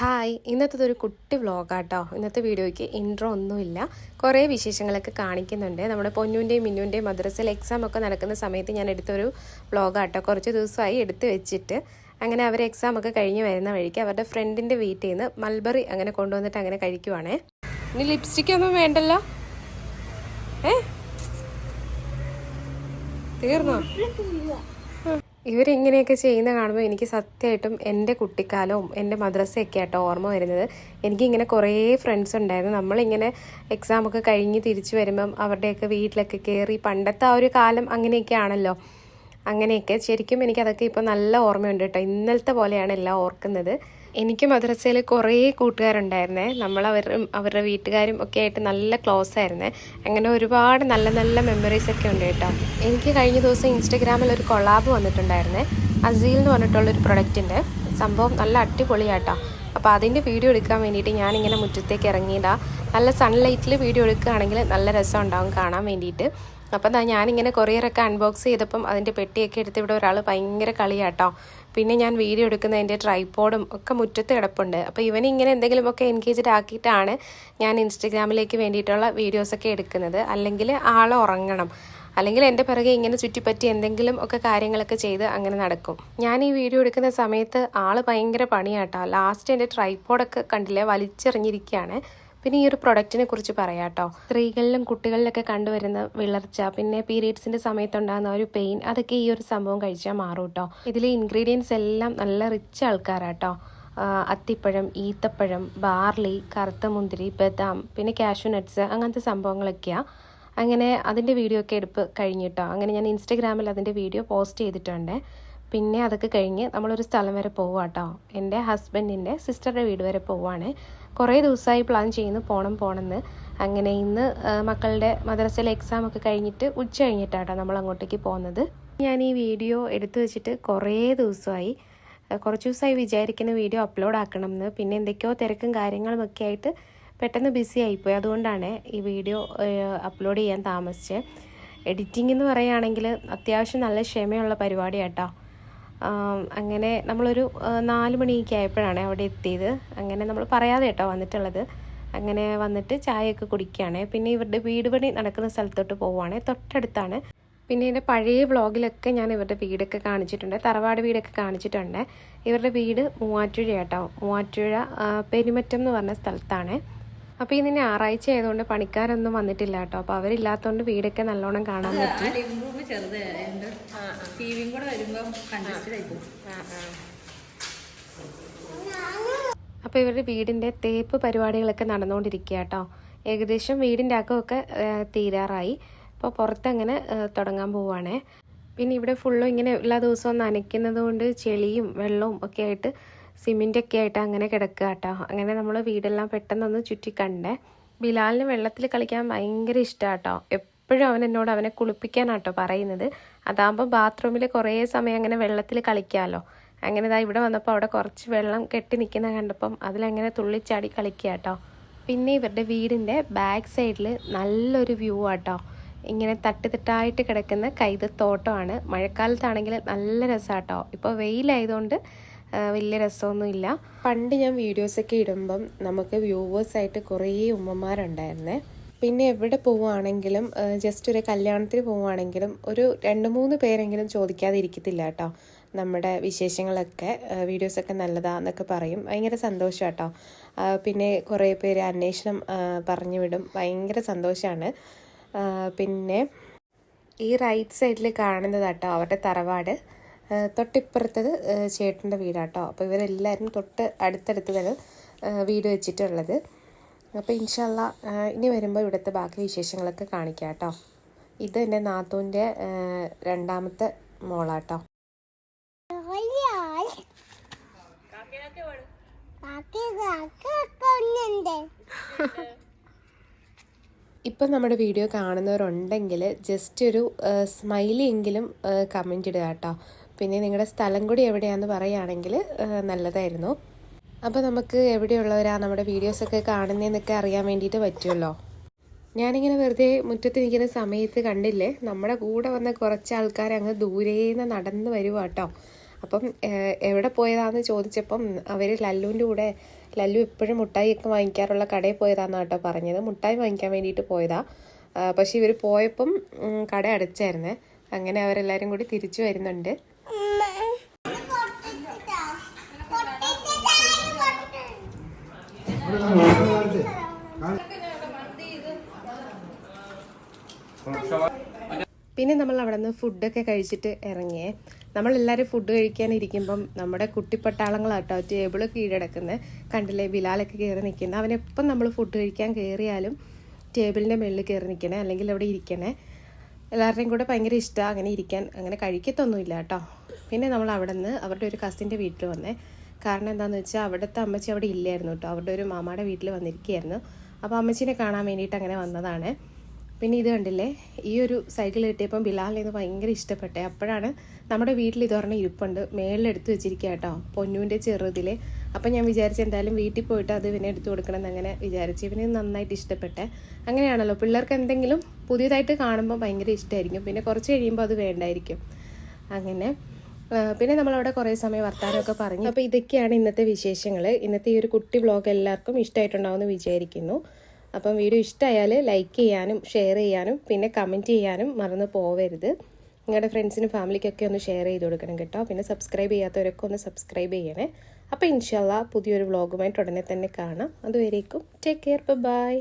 Hi. ഇന്നത്തെ ഒരു കുട്ടി വ്ളോഗാട്ടോ. ഇന്നത്തെ വീഡിയോയ്ക്ക് ഇൻട്രോ ഒന്നുമില്ല. കുറേ വിശേഷങ്ങളൊക്കെ കാണിക്കുന്നുണ്ട്. നമ്മുടെ പൊന്നുവിന്റെയും മിന്നുവിന്റെയും മദ്രസയിൽ എക്സാം ഒക്കെ നടക്കുന്ന സമയത്ത് ഞാൻ എടുത്തൊരു വ്ളോഗാട്ടോ. കുറച്ച് ദിവസമായി എടുത്തു വെച്ചിട്ട്. അങ്ങനെ അവർ എക്സാം ഒക്കെ കഴിഞ്ഞ് വരുന്ന വഴിക്ക് അവരുടെ ഫ്രണ്ടിന്റെ വീട്ടിൽ നിന്ന് മൽബറി അങ്ങനെ കൊണ്ടുവന്നിട്ട് അങ്ങനെ കഴിക്കുവാണേ. ഇനി ലിപ്സ്റ്റിക് ഒന്നും വേണ്ടല്ലോ? ഏ? തീർന്നോ? ഇവരിങ്ങനെയൊക്കെ ചെയ്യുന്ന കാണുമ്പോൾ എനിക്ക് സത്യമായിട്ടും എന്റെ കുട്ടിക്കാലവും എന്റെ മദ്രസയൊക്കെ ആട്ടോ ഓർമ്മ വരുന്നത്. എനിക്കിങ്ങനെ കുറേ ഫ്രണ്ട്സ് ഉണ്ടായിരുന്നു. നമ്മളിങ്ങനെ എക്സാമൊക്കെ കഴിഞ്ഞ് തിരിച്ചു വരുമ്പം അവരുടെയൊക്കെ വീട്ടിലൊക്കെ കയറി പണ്ടത്തെ ആ ഒരു കാലം അങ്ങനെയൊക്കെ ആണല്ലോ. അങ്ങനെയൊക്കെ. ശരിക്കും എനിക്കതൊക്കെ ഇപ്പോൾ നല്ല ഓർമ്മയുണ്ട് കേട്ടോ. ഇന്നലത്തെ പോലെയാണ് എല്ലാം ഓർക്കുന്നത്. എനിക്ക് മദ്രസയിൽ കുറേ കൂട്ടുകാരുണ്ടായിരുന്നേ. നമ്മൾ അവർ അവരുടെ വീട്ടുകാരും ഒക്കെ ആയിട്ട് നല്ല ക്ലോസ് ആയിരുന്നേ. അങ്ങനെ ഒരുപാട് നല്ല നല്ല മെമ്മറീസ് ഒക്കെ ഉണ്ട് കേട്ടോ. എനിക്ക് കഴിഞ്ഞ ദിവസം ഇൻസ്റ്റഗ്രാമിൽ ഒരു കൊളാബ് വന്നിട്ടുണ്ടായിരുന്നേ. അസീൽ എന്ന് പറഞ്ഞിട്ടുള്ളൊരു പ്രൊഡക്റ്റിന്റെ സംഭവം നല്ല അടിപൊളിയാട്ടോ. അപ്പോൾ അതിന്റെ വീഡിയോ എടുക്കാൻ വേണ്ടിയിട്ട് ഞാനിങ്ങനെ മുറ്റത്തേക്ക് ഇറങ്ങിയതാ. നല്ല സൺലൈറ്റിൽ വീഡിയോ എടുക്കുകയാണെങ്കിൽ നല്ല രസം ഉണ്ടാവും കാണാൻ വേണ്ടിയിട്ട്. അപ്പം ഞാനിങ്ങനെ കൊറിയറൊക്കെ അൺബോക്സ് ചെയ്തപ്പം അതിന്റെ പെട്ടിയൊക്കെ എടുത്ത് ഇവിടെ ഒരാൾ ഭയങ്കര കളിയാട്ടോ. പിന്നെ ഞാൻ വീഡിയോ എടുക്കുന്നതിന്റെ ട്രൈപ്പോഡും ഒക്കെ മുറ്റത്ത് കിടപ്പുണ്ട്. അപ്പോൾ ഇവൻ ഇങ്ങനെ എന്തെങ്കിലുമൊക്കെ എൻഗേജ്ഡ് ആക്കിയിട്ടാണ് ഞാൻ ഇൻസ്റ്റഗ്രാമിലേക്ക് വേണ്ടിയിട്ടുള്ള വീഡിയോസൊക്കെ എടുക്കുന്നത്. അല്ലെങ്കിൽ ആൾ ഉറങ്ങണം. അല്ലെങ്കിൽ എന്റെ പിറകെ ഇങ്ങനെ ചുറ്റിപ്പറ്റി എന്തെങ്കിലും ഒക്കെ കാര്യങ്ങളൊക്കെ ചെയ്ത് അങ്ങനെ നടക്കും. ഞാൻ ഈ വീഡിയോ എടുക്കുന്ന സമയത്ത് ആൾ ഭയങ്കര പണിയാട്ടോ ലാസ്റ്റ് എന്റെ ട്രൈപ്പോഡൊക്കെ കണ്ടില്ലേ? വലിച്ചെറിഞ്ഞിരിക്കുകയാണ് പിന്നെ ഈ ഒരു പ്രൊഡക്റ്റിനെ കുറിച്ച് പറയാട്ടോ സ്ത്രീകളിലും കുട്ടികളിലൊക്കെ കണ്ടുവരുന്ന വിളർച്ച പിന്നെ പീരീഡ്സിന്റെ സമയത്തുണ്ടാകുന്ന ഒരു പെയിൻ അതൊക്കെ ഈ ഒരു സംഭവം കഴിച്ചാൽ മാറും കേട്ടോ ഇതിലെ ഇൻഗ്രീഡിയൻസ് എല്ലാം നല്ല റിച്ച് ആൾക്കാരാട്ടോ അത്തിപ്പഴം ഈത്തപ്പഴം ബാർലി കറുത്ത മുന്തിരി ബദാം പിന്നെ കാഷ്യൂ നട്ട്സ് അങ്ങനത്തെ സംഭവങ്ങളൊക്കെയാണ് അങ്ങനെ അതിന്റെ വീഡിയോ ഒക്കെ എടുപ്പ് കഴിഞ്ഞിട്ടോ അങ്ങനെ ഞാൻ ഇൻസ്റ്റഗ്രാമിൽ അതിന്റെ വീഡിയോ പോസ്റ്റ് ചെയ്തിട്ടുണ്ട്. പിന്നെ അതൊക്കെ കഴിഞ്ഞ് നമ്മളൊരു സ്ഥലം വരെ പോവാട്ടോ എന്റെ ഹസ്ബൻഡിന്റെ സിസ്റ്ററുടെ വീട് വരെ പോവാണ്. കുറേ ദിവസമായി പ്ലാൻ ചെയ്യുന്നു പോകണം പോകണമെന്ന് അങ്ങനെ ഇന്ന് മക്കളുടെ മദ്രസയിലെ എക്സാം ഒക്കെ കഴിഞ്ഞിട്ട് ഉച്ച കഴിഞ്ഞിട്ടാട്ടോ നമ്മൾ അങ്ങോട്ടേക്ക് പോകുന്നത് ഞാൻ ഈ വീഡിയോ എടുത്തു വെച്ചിട്ട് കുറേ ദിവസമായി. കുറച്ച് ദിവസമായി വിചാരിക്കുന്ന വീഡിയോ അപ്ലോഡ് ആക്കണം എന്ന് പിന്നെ എന്തൊക്കെയോ തിരക്കും കാര്യങ്ങളും ഒക്കെ ആയിട്ട് പെട്ടെന്ന് ബിസി ആയിപ്പോയി. അതുകൊണ്ടാണ് ഈ വീഡിയോ അപ്ലോഡ് ചെയ്യാൻ താമസിച്ചത് എഡിറ്റിംഗ് എന്ന് പറയുകയാണെങ്കിൽ അത്യാവശ്യം നല്ല ക്ഷമയുള്ള പരിപാടിയാട്ടോ. അങ്ങനെ നമ്മളൊരു നാല് മണിയൊക്കെ ആയപ്പോഴാണ് അവിടെ എത്തിയത്. അങ്ങനെ നമ്മൾ പറയാതെ കേട്ടോ വന്നിട്ടുള്ളത്. അങ്ങനെ വന്നിട്ട് ചായയൊക്കെ കുടിക്കുകയാണ്. പിന്നെ ഇവരുടെ വീട് പണി നടക്കുന്ന സ്ഥലത്തോട്ട് പോവുകയാണ്. തൊട്ടടുത്താണ്. പിന്നെ എന്റെ പഴയ വ്ളോഗിലൊക്കെ ഞാൻ ഇവരുടെ വീടൊക്കെ കാണിച്ചിട്ടുണ്ട്. തറവാട് വീടൊക്കെ കാണിച്ചിട്ടുണ്ട്. ഇവരുടെ വീട് മൂവാറ്റുഴ കേട്ടോ മൂവാറ്റുഴ പെരുമറ്റം എന്ന് പറഞ്ഞ സ്ഥലത്താണ്. അപ്പോൾ ഇന്ന് ഞായറാഴ്ച ആയതുകൊണ്ട് പണിക്കാരൊന്നും വന്നിട്ടില്ല കേട്ടോ അപ്പോൾ അവരില്ലാത്തതുകൊണ്ട് വീടൊക്കെ നല്ലോണം കാണാൻ പറ്റും. അപ്പോൾ ഇവരുടെ വീടിന്റെ തേപ്പ് പരിപാടികളൊക്കെ നടന്നുകൊണ്ടിരിക്കുക കേട്ടോ ഏകദേശം വീടിന്റെ അകമൊക്കെ തീരാറായി. അപ്പോൾ പുറത്തങ്ങനെ തുടങ്ങാൻ പോവുകയാണേ പിന്നെ ഇവിടെ ഫുള്ളും ഇങ്ങനെ എല്ലാ ദിവസവും നനയ്ക്കുന്നത് കൊണ്ട് ചെളിയും വെള്ളവും ഒക്കെ ആയിട്ട് സിമെന്റൊക്കെ ആയിട്ട് അങ്ങനെ കിടക്കുക കേട്ടോ അങ്ങനെ നമ്മൾ വീടെല്ലാം പെട്ടെന്നൊന്ന് ചുറ്റി കണ്ടേ. ബിലാലിന് വെള്ളത്തിൽ കളിക്കാൻ ഭയങ്കര ഇഷ്ടമാണ് കേട്ടോ എപ്പോഴും അവൻ എന്നോട് അവനെ കുളിപ്പിക്കാനാട്ടോ പറയുന്നത്. അതാകുമ്പോൾ ബാത്റൂമിൽ കുറേ സമയം അങ്ങനെ വെള്ളത്തിൽ കളിക്കാമല്ലോ അങ്ങനെ ഇതാ ഇവിടെ വന്നപ്പോൾ അവിടെ കുറച്ച് വെള്ളം കെട്ടി നിൽക്കുന്ന കണ്ടപ്പം അതിലങ്ങനെ തുള്ളിച്ചാടി കളിക്കുക കേട്ടോ പിന്നെ ഇവരുടെ വീടിന്റെ ബാക്ക് സൈഡിൽ നല്ലൊരു വ്യൂ ആട്ടോ. ഇങ്ങനെ തട്ടുതട്ടായിട്ട് കിടക്കുന്ന കൈതത്തോട്ടമാണ്. മഴക്കാലത്താണെങ്കിൽ നല്ല രസമാട്ടോ ഇപ്പോൾ വെയിലായതുകൊണ്ട് വലിയ രസമൊന്നുമില്ല. പണ്ട് ഞാൻ വീഡിയോസൊക്കെ ഇടുമ്പം നമുക്ക് വ്യൂവേഴ്സായിട്ട് കുറേ ഉമ്മമാരുണ്ടായിരുന്നേ. പിന്നെ എവിടെ പോവുകയാണെങ്കിലും ജസ്റ്റ് ഒരു കല്യാണത്തിന് പോവുകയാണെങ്കിലും ഒരു രണ്ട് മൂന്ന് പേരെങ്കിലും ചോദിക്കാതെ ഇരിക്കത്തില്ല കേട്ടോ. നമ്മുടെ വിശേഷങ്ങളൊക്കെ വീഡിയോസൊക്കെ നല്ലതാന്നൊക്കെ പറയും. ഭയങ്കര സന്തോഷം കേട്ടോ. പിന്നെ കുറേ പേര് അന്വേഷണം പറഞ്ഞു വിടും. ഭയങ്കര സന്തോഷമാണ് പിന്നെ ഈ റൈറ്റ് സൈഡിൽ കാണുന്നതാട്ടോ അവരുടെ തറവാട്. തൊട്ടിപ്പുറത്തത് ചേട്ടന്റെ വീടാട്ടോ. അപ്പോൾ ഇവരെല്ലാവരും തൊട്ട് അടുത്തടുത്ത് തന്നെ വീട് വെച്ചിട്ടുള്ളത്. അപ്പോൾ ഇൻഷല്ല ഇനി വരുമ്പോൾ ഇവിടുത്തെ ബാക്കി വിശേഷങ്ങളൊക്കെ കാണിക്കാം കേട്ടോ ഇത് എന്റെ നാത്തൂന്റെ രണ്ടാമത്തെ മോളാട്ടോ. ഇപ്പം നമ്മുടെ വീഡിയോ കാണുന്നവരുണ്ടെങ്കിൽ ജസ്റ്റ് ഒരു സ്മൈലി എങ്കിലും കമന്റ് ഇടുക കേട്ടോ. പിന്നെ നിങ്ങളുടെ സ്ഥലം കൂടി എവിടെയാണെന്ന് പറയുകയാണെങ്കിൽ നല്ലതായിരുന്നു. അപ്പോൾ നമുക്ക് എവിടെയുള്ളവരാ നമ്മുടെ വീഡിയോസൊക്കെ കാണുന്നതെന്നൊക്കെ അറിയാൻ വേണ്ടിയിട്ട് പറ്റുമല്ലോ ഞാനിങ്ങനെ വെറുതെ മുറ്റത്ത് നിൽക്കുന്ന സമയത്ത് കണ്ടില്ലേ നമ്മുടെ കൂടെ വന്ന കുറച്ച് ആൾക്കാർ അങ്ങ് ദൂരേന്ന് നടന്ന് വരുവ കേട്ടോ അപ്പം എവിടെ പോയതാന്ന് ചോദിച്ചപ്പം അവർ ലല്ലുവിന്റെ കൂടെ ലല്ലു എപ്പോഴും മുട്ടായിയൊക്കെ വാങ്ങിക്കാറുള്ള കടയിൽ പോയതാന്ന് കേട്ടോ പറഞ്ഞത്. മുട്ടായി വാങ്ങിക്കാൻ വേണ്ടിയിട്ട് പോയതാ. പക്ഷെ ഇവർ പോയപ്പം കട അടച്ചായിരുന്നേ. അങ്ങനെ അവരെല്ലാവരും കൂടി തിരിച്ചു വരുന്നുണ്ട്. പിന്നെ നമ്മൾ അവിടെ നിന്ന് ഫുഡൊക്കെ കഴിച്ചിട്ട് ഇറങ്ങിയേ. നമ്മളെല്ലാവരും ഫുഡ് കഴിക്കാനിരിക്കുമ്പം നമ്മുടെ കുട്ടിപ്പട്ടാളങ്ങളാട്ടോ ടേബിൾ കീഴടക്കുന്നത് കണ്ടില്ലേ ബിലാലൊക്കെ കയറി നിൽക്കുന്നത് അവനെപ്പം നമ്മൾ ഫുഡ് കഴിക്കാൻ കയറിയാലും ടേബിളിന്റെ മുകളിൽ കയറി നിൽക്കണേ അല്ലെങ്കിൽ അവിടെ ഇരിക്കണേ. എല്ലാവരുടെയും കൂടെ ഭയങ്കര ഇഷ്ടമാണ് അങ്ങനെ ഇരിക്കാൻ. അങ്ങനെ കഴിക്കത്തൊന്നുമില്ല കേട്ടോ പിന്നെ നമ്മൾ അവിടെ നിന്ന് അവരുടെ ഒരു കസിന്റെ വീട്ടിൽ വന്നേ. കാരണം എന്താണെന്ന് വെച്ചാൽ അവിടുത്തെ അമ്മച്ചി അവിടെ ഇല്ലായിരുന്നു കേട്ടോ അവരുടെ ഒരു മാമാടെ വീട്ടിൽ വന്നിരിക്കുകയായിരുന്നു. അപ്പോൾ അമ്മച്ചിനെ കാണാൻ വേണ്ടിയിട്ട് അങ്ങനെ വന്നതാണ്. പിന്നെ ഇത് കണ്ടില്ലേ ഈ ഒരു സൈക്കിൾ കിട്ടിയപ്പം ബിലാലിന് ഭയങ്കര ഇഷ്ടപ്പെട്ടേ. അപ്പോഴാണ് നമ്മുടെ വീട്ടിൽ ഇതൊരെണ്ണം ഇരിപ്പുണ്ട്. മേളിൽ എടുത്ത് വെച്ചിരിക്കുക കേട്ടോ പൊന്നുവിന്റെ ചെറുതിൽ അപ്പം ഞാൻ വിചാരിച്ചു എന്തായാലും വീട്ടിൽ പോയിട്ട് അത് ഇവനെ എടുത്തു കൊടുക്കണം എന്നങ്ങനെ വിചാരിച്ച്. ഇവന് നന്നായിട്ട് ഇഷ്ടപ്പെട്ടെ. അങ്ങനെയാണല്ലോ പിള്ളേർക്ക് എന്തെങ്കിലും പുതിയതായിട്ട് കാണുമ്പോൾ ഭയങ്കര ഇഷ്ടമായിരിക്കും പിന്നെ കുറച്ച് കഴിയുമ്പോൾ അത് വേണ്ടായിരിക്കും. അങ്ങനെ പിന്നെ നമ്മളവിടെ കുറേ സമയം വർത്താനമൊക്കെ പറഞ്ഞു. അപ്പോൾ ഇതൊക്കെയാണ് ഇന്നത്തെ വിശേഷങ്ങൾ ഇന്നത്തെ ഈ ഒരു കുട്ടി ബ്ലോഗ് എല്ലാവർക്കും ഇഷ്ടമായിട്ടുണ്ടാവുമെന്ന് വിചാരിക്കുന്നു. അപ്പം വീഡിയോ ഇഷ്ടമായാൽ ലൈക്ക് ചെയ്യാനും ഷെയർ ചെയ്യാനും പിന്നെ കമന്റ് ചെയ്യാനും മറന്നു പോവരുത്. നിങ്ങളുടെ ഫ്രണ്ട്സിനും ഫാമിലിക്കൊക്കെ ഒന്ന് ഷെയർ ചെയ്ത് കൊടുക്കണം കേട്ടോ. പിന്നെ സബ്സ്ക്രൈബ് ചെയ്യാത്തവരൊക്കെ ഒന്ന് സബ്സ്ക്രൈബ് ചെയ്യണേ. അപ്പോൾ ഇൻഷാല്ല പുതിയൊരു വ്ളോഗുമായിട്ട് ഉടനെ തന്നെ കാണാം. അതുവരേക്കും ടേക്ക് കെയർ ബൈ